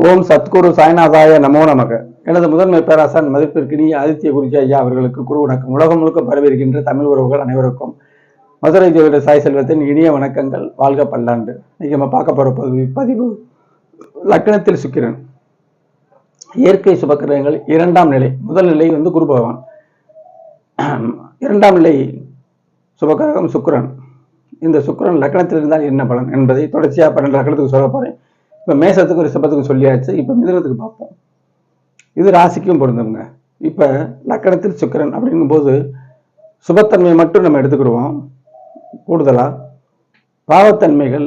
ஓம் சத்குரு சாய்நாதாய நமோ நமக. எனது முதன்மை பேராசான் மதிப்பிற்கினிய ஆதித்ய குருஜி ஐயா அவர்களுக்கு குரு வணக்கம். உலகம் முழுக்க பரவியிருக்கின்ற தமிழ் உறவுகள் அனைவருக்கும் மதுரை ஜோதிட சாய் செல்வத்தின் இனிய வணக்கங்கள். வாழ்க பல்லாண்டு. இன்னைக்கு நம்ம பார்க்க போற பதிவு பதிவு லக்னத்தில் சுக்கிரன். இயற்கை சுபக்கிரகங்கள் இரண்டாம் நிலை. முதல் நிலை வந்து குரு பகவான். இரண்டாம் நிலை சுபக்கிரகம் சுக்கிரன். இந்த சுக்கிரன் லக்னத்தில் இருந்தால் என்ன பலன் என்பதை தொடர்ச்சியாக பன்னெண்டு லக்னத்துக்கு சொல்ல போறேன். இப்போ மேசத்துக்கு ரிஷபத்துக்கும் சொல்லியாச்சு இப்போ மிதனத்துக்கு பார்ப்போம். இது ராசிக்கும் பொருந்துங்க. இப்போ லக்கணத்தில் சுக்கிரன் அப்படிங்கும்போது சுபத்தன்மையை மட்டும் நம்ம எடுத்துக்கிடுவோம். கூடுதலாக பாவத்தன்மைகள்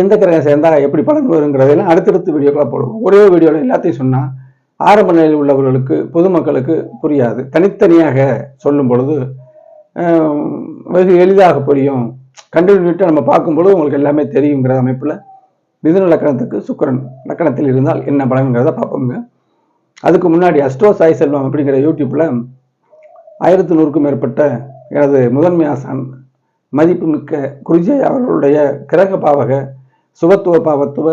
எந்த கிரகம் சேர்ந்தால் எப்படி பலன் வருங்கிறதெல்லாம் அடுத்தடுத்து வீடியோக்களாக போடுவோம். ஒரே வீடியோவில் எல்லாத்தையும் சொன்னால் ஆரம்ப நிலையில் உள்ளவர்களுக்கு பொதுமக்களுக்கு புரியாது. தனித்தனியாக சொல்லும் பொழுது வெகு எளிதாக புரியும். கண்டினியூட்டாக நம்ம பார்க்கும்பொழுது உங்களுக்கு எல்லாமே தெரியுங்கிற அமைப்பில் மிதுன லக்கணத்துக்கு சுக்கிரன் லக்கணத்தில் இருந்தால் என்ன பலன்கிறத பார்ப்போங்க அதுக்கு முன்னாடி அஸ்ட்ரோ சாய் செல்வம் அப்படிங்கிற யூடியூப்பில் ஆயிரத்தி நூறுக்கும் மேற்பட்ட எனது முதன்மை ஆசான் மதிப்புமிக்க குருஜி அவர்களுடைய கிரக பாவக சுபத்துவ பாவத்துவ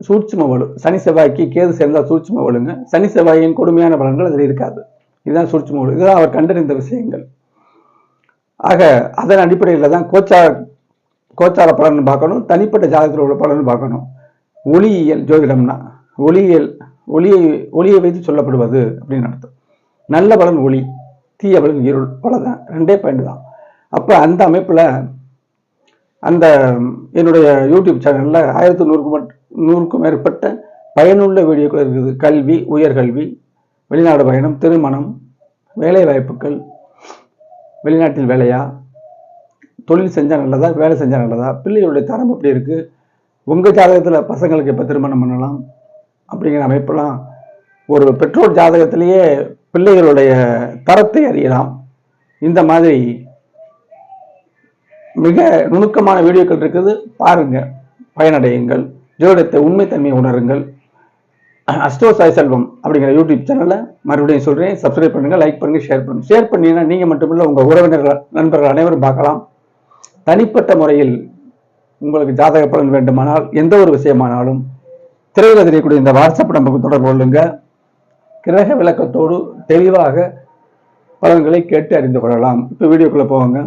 சூட்சும வலு சனி செவ்வாய்க்கு கேது சேர்ந்தால் சூட்சும வலுங்க. சனி செவ்வாயின் கொடுமையான பலன்கள் அதில் இருக்காது. இதுதான் சூட்சும வலு. இதுதான் அவர் கண்டறிந்த விஷயங்கள். ஆக அதன் அடிப்படையில் தான் கோச்சா கோச்சார பலன் பார்க்கணும் தனிப்பட்ட ஜாதகத்தில் உள்ள பலன் பார்க்கணும். ஒளியியல் ஜோதிடம்னா ஒளியியல் ஒளியை ஒளியை வைத்து சொல்லப்படுவது அப்படின்னு அர்த்தம். நல்ல பலன் ஒளி தீய பலன் இருள் அவ்வளோதான் ரெண்டே பாயிண்ட் தான். அப்போ அந்த அமைப்பில் அந்த என்னுடைய யூடியூப் சேனலில் ஆயிரத்தி நூறுக்கும் மட் நூறுக்கும் மேற்பட்ட பயனுள்ள வீடியோக்கள் இருக்குது. கல்வி உயர்கல்வி வெளிநாடு பயணம் திருமணம் வேலை வாய்ப்புகள் வெளிநாட்டில் வேலையா தொழில் செஞ்சால் நல்லதா வேலை செஞ்சால் நல்லதா பிள்ளைகளுடைய தரம் எப்படி இருக்குது உங்கள் ஜாதகத்தில் பசங்களுக்கு எப்போ திருமணம் பண்ணலாம் அப்படிங்கிற அமைப்பெல்லாம் ஒரு பெற்றோர் ஜாதகத்திலேயே பிள்ளைகளுடைய தரத்தை அறியலாம். இந்த மாதிரி மிக நுணுக்கமான வீடியோக்கள் இருக்குது. பாருங்கள் பயனடையுங்கள். ஜோடத்தை உண்மைத்தன்மையை உணருங்கள். அஸ்டோ சாய் செல்வம் அப்படிங்கிற யூடியூப் சேனலை மறுபடியும் சொல்கிறேன் சப்ஸ்கிரைப் பண்ணுங்கள் லைக் பண்ணுங்கள் ஷேர் பண்ணுங்கள் ஷேர் பண்ணீங்கன்னா நீங்கள் மட்டுமில்லை உங்கள் உறவினர்கள் நண்பர்கள் அனைவரும் பார்க்கலாம். தனிப்பட்ட முறையில் உங்களுக்கு ஜாதக பலன் வேண்டுமானால் எந்த ஒரு விஷயமானாலும் திரையில் தெரியக்கூடிய இந்த வாட்ஸ்அப் நம்பருக்கு தொடர்பு கொள்ளுங்க. கிரக விளக்கத்தோடு தெளிவாக பலன்களை கேட்டு அறிந்து கொள்ளலாம். இப்போ வீடியோக்குள்ளே போவாங்க.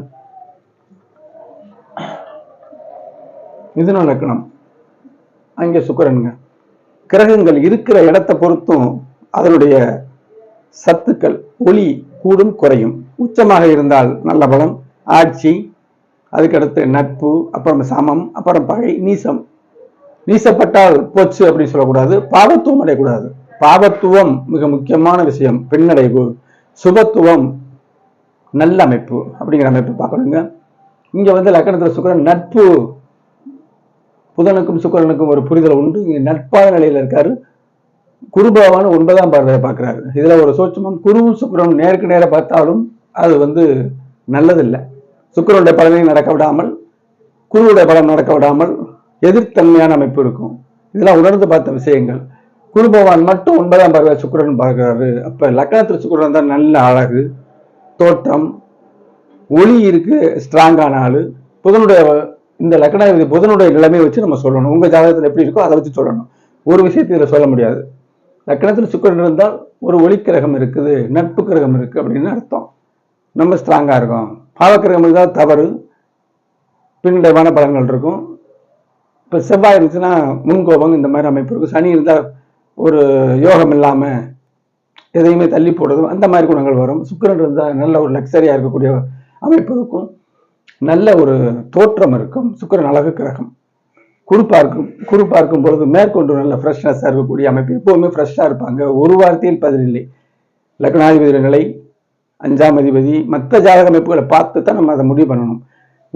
மிதுன லக்னம். அங்கே சுக்கரனுங்க. கிரகங்கள் இருக்கிற இடத்தை பொறுத்தும் அதனுடைய சத்துக்கள் ஒளி கூடும் குறையும். உச்சமாக இருந்தால் நல்ல பலம் ஆட்சி அதுக்கடுத்து நட்பு அப்புறம் சமம் அப்புறம் பகை நீசம். நீசப்பட்டால் போச்சு அப்படின்னு சொல்லக்கூடாது பாவத்துவம் அடையக்கூடாது. பாவத்துவம் மிக முக்கியமான விஷயம் பின்னடைவு. சுபத்துவம் நல்ல அமைப்பு அப்படிங்கிற அமைப்பு பார்க்கணுங்க. இங்க வந்து லக்கணத்தில் சுக்கரன் நட்பு. புதனுக்கும் சுக்கரனுக்கும் ஒரு புரிதல் உண்டு. இங்க நட்பான நிலையில இருக்காரு. குருபாவான ஒன்பதாம் பார்வையை பார்க்கிறாரு. இதுல ஒரு சூட்சமம் குருவும் சுக்கரனும் நேருக்கு நேர பார்த்தாலும் அது வந்து நல்லதில்லை. சுக்கரனுடைய பலனை நடக்க விடாமல் குருவுடைய பலன் நடக்க விடாமல் எதிர்த்தன்மையான அமைப்பு இருக்கும். இதெல்லாம் உணர்ந்து பார்த்த விஷயங்கள். குரு பகவான் மட்டும் ஒன்பதாம் பார்வை சுக்கிரன் பார்க்கிறாரு. அப்ப லக்னத்தில் சுக்கிரன் தான் நல்ல அழகு தோற்றம் ஒளி இருக்கு ஸ்ட்ராங்கான ஆளு. புதனுடைய இந்த லக்னாதிபதி புதனுடைய நிலைமையை வச்சு நம்ம சொல்லணும். உங்க ஜாதகத்தில் எப்படி இருக்கோ அதை வச்சு சொல்லணும். ஒரு விஷயத்தை இதில் சொல்ல முடியாது. லக்னத்தில் சுக்கிரன் இருந்தால் ஒரு ஒளி கிரகம் இருக்குது நட்பு கிரகம் இருக்கு அப்படின்னு அர்த்தம். நம்ம ஸ்ட்ராங்காக இருக்கோம். பாவக்கிரகம் இருந்தால் தவறு. பின்னடைவான பலன்கள் இருக்கும். இப்போ செவ்வாய் இருந்துச்சுன்னா முன்கோபம் இந்த மாதிரி அமைப்பு இருக்கும். சனி இருந்தால் ஒரு யோகம் இல்லாமல் எதையுமே தள்ளி போடுறதும் அந்த மாதிரி குணங்கள் வரும். சுக்கிரன் இருந்தால் நல்ல ஒரு லக்ஸரியாக இருக்கக்கூடிய அமைப்பு இருக்கும். நல்ல ஒரு தோற்றம் இருக்கும். சுக்கிரன் அழகு கிரகம். குரு இருக்கும் குரு இருக்கும் பொழுது மேற்கொண்டு நல்ல ஃப்ரெஷ்னஸாக இருக்கக்கூடிய அமைப்பு. எப்போவுமே ஃப்ரெஷ்ஷாக இருப்பாங்க. ஒரு வார்த்தையில் பதிலில்லை லக்னாதிபதி நிலை அஞ்சாம் அதிபதி மற்ற ஜாதக அமைப்புகளை பார்த்து தான் நம்ம அதை முடிவு பண்ணணும்.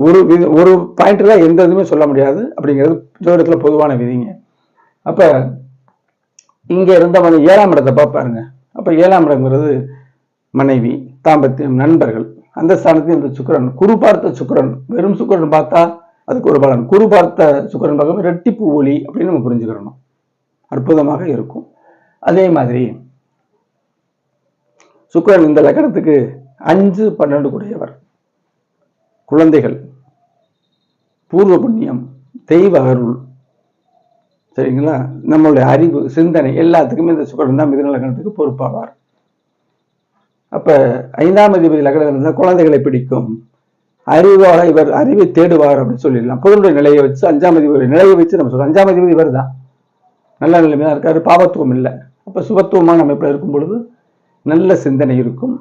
ஒரு வித ஒரு பாயிண்ட்ல எந்த இதுவுமே சொல்ல முடியாது அப்படிங்கிறது ஜோதிடத்தில் பொதுவான விதிங்க. அப்போ இங்கே இருந்த இருந்தவன் ஏழாம் இடத்தை பார்ப்பாருங்க அப்போ ஏழாம் இடங்கிறது மனைவி தாம்பத்தியம் நண்பர்கள். அந்த ஸ்தானத்தையும் இந்த சுக்கிரன் குரு பார்த்த சுக்கிரன் வெறும் சுக்கிரன் பார்த்தா அதுக்கு ஒரு பலன். குரு பார்த்த சுக்கிரன் பார்க்கும் ரெட்டிப்பு ஒளி அப்படின்னு நம்ம புரிஞ்சுக்கிறணும். அற்புதமாக இருக்கும். அதே மாதிரி சுக்கரன் இந்த லக்கணத்துக்கு அஞ்சு பன்னெண்டு கூடையவர் குழந்தைகள் பூர்வ புண்ணியம் தெய்வ அருள். சரிங்களா? நம்மளுடைய அறிவு சிந்தனை எல்லாத்துக்குமே இந்த சுக்கரன் தான் மிதன லக்னத்துக்கு பொறுப்பாவார். அப்ப ஐந்தாம் அதிபதி லக்னத்தில் இருந்தால் குழந்தைகளை பிடிக்கும். அறிவோட இவர் அறிவை தேடுவார் அப்படின்னு சொல்லிடலாம். புதனுடைய நிலையை வச்சு அஞ்சாம் அதிபதி நிலையை வச்சு நம்ம சொல்றோம். அஞ்சாம் அதிபதி இவர் தான் நல்ல நிலைமையாக இருக்காரு. பாவத்துவம் இல்லை. அப்ப சுபத்துவமான அமைப்பில் இருக்கும் பொழுது நல்ல சிந்தனை இருக்கும்.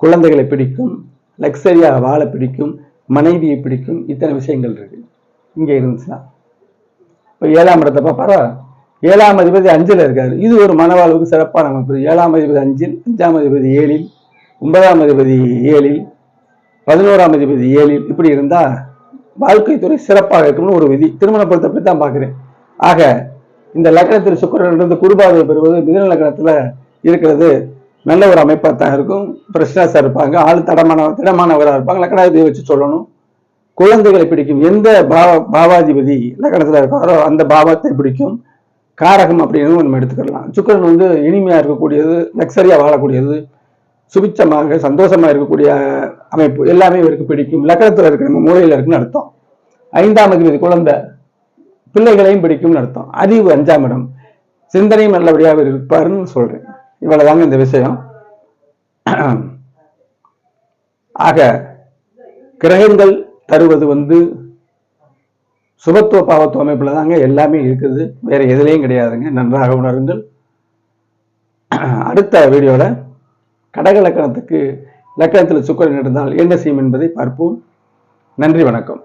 குழந்தைகளை பிடிக்கும். லக்ஸரியாக வாழ பிடிக்கும். மனைவியை பிடிக்கும். இத்தனை விஷயங்கள் இருக்கு. இங்கே இருந்துச்சுன்னா. இப்போ ஏழாம் இடத்தை பார்ப்பாரா ஏழாம் அதிபதி அஞ்சில் இருக்காரு. இது ஒரு மனவாழ்வுக்கு சிறப்பான அமைப்பு. ஏழாம் அதிபதி அஞ்சில் அஞ்சாம் அதிபதி ஏழில் ஒன்பதாம் அதிபதி ஏழில் பதினோராம் அதிபதி ஏழில் இப்படி இருந்தா வாழ்க்கைத்துறை சிறப்பாக இருக்கும்னு ஒரு விதி. திருமண பொறுத்தப்படி தான் பார்க்குறேன். ஆக இந்த லக்னத்தில் சுக்கரன் இருந்து குருபாவை பெறுவது மிதன லக்னத்தில் இருக்கிறது. நல்ல ஒரு அமைப்பாக தான் இருக்கும். பிரச்சனாஸாக இருப்பாங்க. ஆள் தடமான திடமானவராக இருப்பாங்க. லக்னாதிபதியை வச்சு சொல்லணும். குழந்தைகளை பிடிக்கும். எந்த பாவ பாவாதிபதி லக்கணத்தில் இருக்காரோ அந்த பாவத்தை பிடிக்கும். காரகம் அப்படிங்கிறது நம்ம எடுத்துக்கலாம். சுக்கரன் வந்து இனிமையாக இருக்கக்கூடியது லக்ஸரியாக வாழக்கூடியது சுபிச்சமாக சந்தோஷமா இருக்கக்கூடிய அமைப்பு எல்லாமே இவருக்கு பிடிக்கும். லக்கணத்துல இருக்கிற நம்ம மூலையில இருக்குன்னு அர்த்தம். ஐந்தாம் அதிபதி குழந்தை பிள்ளைகளையும் பிடிக்கும்னு அர்த்தம். அறிவு அஞ்சாம் இடம். சிந்தனையும் நல்லபடியாக இருப்பாருன்னு சொல்றேன். இவ்வளவுதாங்க இந்த விஷயம். ஆக கிரகங்கள் தருவது வந்து சுபத்துவ பாவத்துவ அமைப்புல தாங்க எல்லாமே இருக்குது. வேற எதுலேயும் கிடையாதுங்க. நன்றாக உணருங்கள். அடுத்த வீடியோல கடக லக்கணத்துக்கு லக்கணத்தில் சுக்கரன் இருந்தால் என்ன செய்யும் என்பதை பார்ப்போம். நன்றி வணக்கம்.